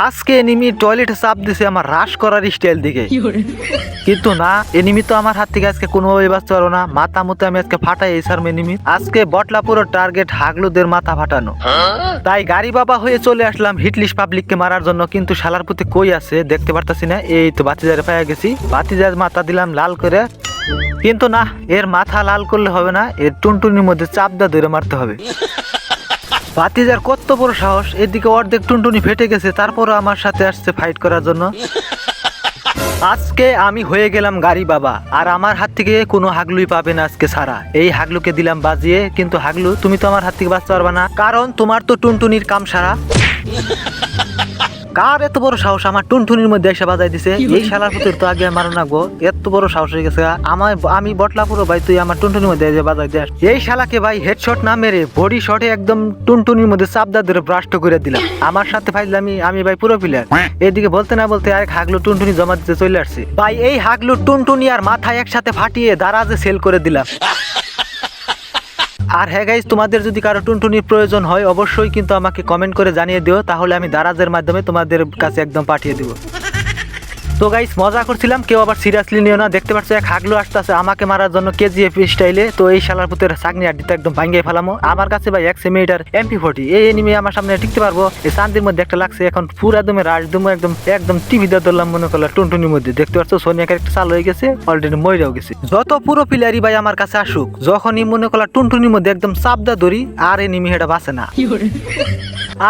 আজকে এনিমি টয়লেটে চাপ দিছে আমার হ্রাস করার স্টাইল দিকে কিন্তু না এনিমি তো আমার হাত থেকে আজকে কোনোভাবে বাঁচতে পারব না। মাথা মতো আমি আজকে ফাটাই এই সার এনিমি। আজকে বটলা পুরো টার্গেট হাগলুদের মাথা ফাটানো। তাই গাড়ি বাবা হয়ে চলে আসলাম হিটলিশ পাবলিককে মারার জন্য। কিন্তু শালার প্রতি কই আছে দেখতে পারতাছি না। এই তো বাতিজারে পাইয়া গেছি। বাতিজার মাথা দিলাম লাল করে। কিন্তু না এর মাথা লাল করলে হবে না। এর টুনটুনির মধ্যে চাপ দা ধরে মারতে হবে। বাতিজার কত বড় সাহস, এদিকে অর্ধেক টুনটুনি ফেটে গেছে, তারপরও আমার সাথে আসছে ফাইট করার জন্য। আজকে আমি হয়ে গেলাম গাড়ি বাবা, আর আমার হাত থেকে কোনো হাগলুই পাবে না আজকে সারা। এই হাগলুকে দিলাম বাজিয়ে, কিন্তু হাগলু, তুমি তো আমার হাত থেকে বাঁচতে পারবে না, কারণ তোমার তো টুনটুনির কাম সারা। কার এত বড় সাহস আমার টুনটুনির মধ্যে এসে বাজাই দিছে? এই শালার পুতুর তো আগে মারো না গো এত বড় সাহস হয়ে গেছে। আমার আমি বটলা পুরো ভাই তুই আমার টুনটুনির মধ্যে এসে বাজাই দেস এই শালাকে ভাই হেডশট না মেরে বডি শটে একদম টুনটুনির মধ্যে চাপদা ধরে ব্রাস্ট করে দিলাম। আমার সাথে ফাইজলামি আমি ভাই পুরো প্লেয়ার এদিকে বলতে না বলতে আরেক হাগলু টুনটুনি জমা দিতে চলে আসছে। ভাই এই হাগলু টুনটুনি আর মাথায় একসাথে ফাটিয়ে দারাজে সেল করে দিলাম। আর হ্যাঁ গাইজ তোমাদের যদি কারও টুনটুনির প্রয়োজন হয়, অবশ্যই কিন্তু আমাকে কমেন্ট করে জানিয়ে দিও, তাহলে আমি দারাজের মাধ্যমে তোমাদের কাছে একদম পাঠিয়ে দিব। তো গাইস মজা করছিলাম, কেউ আবার সিরিয়াসলি নিও না। দেখতে পাচ্ছ, এক হাগলো আসতেছে। আমাকে মারার জন্য কেজিএফ স্টাইলে তো এই শালার পুতের সাগনি আড্ডিতে একদম ভাঙ্গিয়ে ফেলামো। আমার কাছে ভাই এক সেমিটার এমপি ফোর্টি এই এনিমি আমার সামনে টিকতে পারব। এই চান্দির মধ্যে একটা লাগছে। এখন পুরা একদম রাজ দমে একদম একদম টিভি দিয়ে ধরলাম, মনে করলাম টুনটুনির মধ্যে। দেখতে পাচ্ছ সোনিয়া ক্যারেক্টার চালু হয়ে গেছে অলরেডি মরেও গেছে। যত পুরো প্লেয়ারই ভাই আমার কাছে আসুক, যখনই মনে করলাম টুনটুনির মধ্যে একদম চাপদা ধরি, আর এনিমি হেটা বাঁচে না।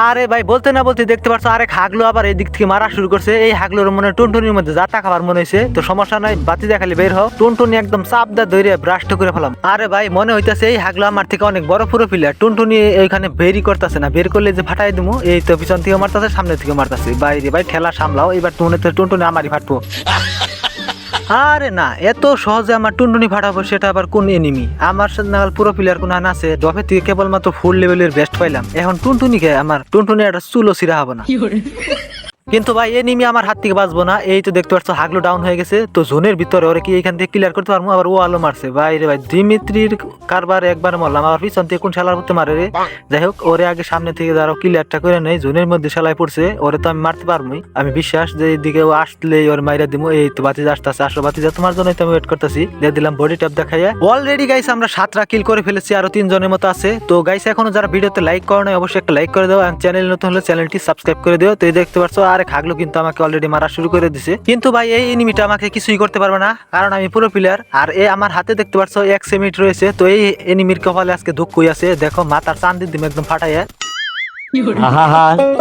আরে ভাই, বলতে না বলতে দেখতে পাচ্ছ আরেক হাগলো আবার এই দিক থেকে মারা শুরু করছে। এই হাগলোর মনে টুনটুনির মধ্যে জাতা খাবার মনে হয়েছে। তো সমস্যা নাই, বাতি দেখালি বের হও। টুনটুনি একদম চাপ দা ধরে ব্রাস্ট করে ফেলাম। আরে ভাই, মনে হইতাছে এই হাগলো আমার থেকে অনেক বড় পুরো প্লেয়ার টুনটুনি এইখানে বেরি করতেছে না। বের করলে যে ফাটাই দিমু, এই তো পিছন থেকে মারতাছে, সামনে থেকে মারতাছে। বাইরে ভাই, ঠেলা সামলাও। এবার মনে হচ্ছে টুনটুনি আমারই ফাটবো। আরে না, এত সহজে আমার টুনটুনি ফাটাবো সেটা আবার কোন এনিমি আমার নাগাল পুরো প্লেয়ার কোন আন আছে ডফের থেকে কেবলমাত্র ফুল লেভেলের বেস্ট পাইলাম। এখন টুনটুনিকে, আমার টুনটুনি একটা চুলো সিরা হব না। কিন্তু ভাই এনিমি আমার হাত থেকে বাঁচবো না। এই তো দেখতে পাচ্ছ হাগলো ডাউন হয়ে গেছে। তো জোনের ভিতরে ওরা কি এখান থেকে ক্লিয়ার করতে পারব? আবার ও আলো মারছে। ভাই রে ভাই দিমিত্রির কারবার একবার মারলাম। আবার পিছন থেকে কোন শালার করতে মারে রে। যাই হোক ওরে আগে সামনে থেকে যারা ক্লিয়ারটা করে নেই। জোনের মধ্যে শালায় পড়ছে। ওরে তো আমি মারতে পারবোই। আমি বিশ্বাস যে এইদিকে ও আসলে ওর মাইরা দিবো এই তো বাতি আসতেছে। আসো বাতি তোমার জন্যই তো আমি ওয়েট করতেছি। দিয়ে দিলাম বডি ট্যাপ দেখাইয়া। অলরেডি গাইস আমরা সাতটা কিল করে ফেলেছি। আরও তিনজনের মতো আছে। তো গাইস এখনও যারা ভিডিওতে লাইক করো নাই অবশ্যই একটা লাইক করে দাও। আর চ্যানেল নতুন হলে চ্যানেলটি সাবস্ক্রাইব করে দিও। তো এই দেখতে পাচ্ছ আরে খাগলো কিন্তু আমাকে অলরেডি মারা শুরু করে দিছে। কিন্তু ভাই এই এনিমিটা আমাকে কিছুই করতে পারবে না কারণ আমি পুরো প্লেয়ার আর এ আমার হাতে দেখতে পাচ্ছ এক সেমিট রয়েছে তো এই এনিমির কপালে আজকে দুঃখই আছে। দেখো মাথার চান্দির দিম একদম ফাটাইয়া।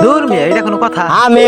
দূর মিয়া এটা কোনো কথা। আমি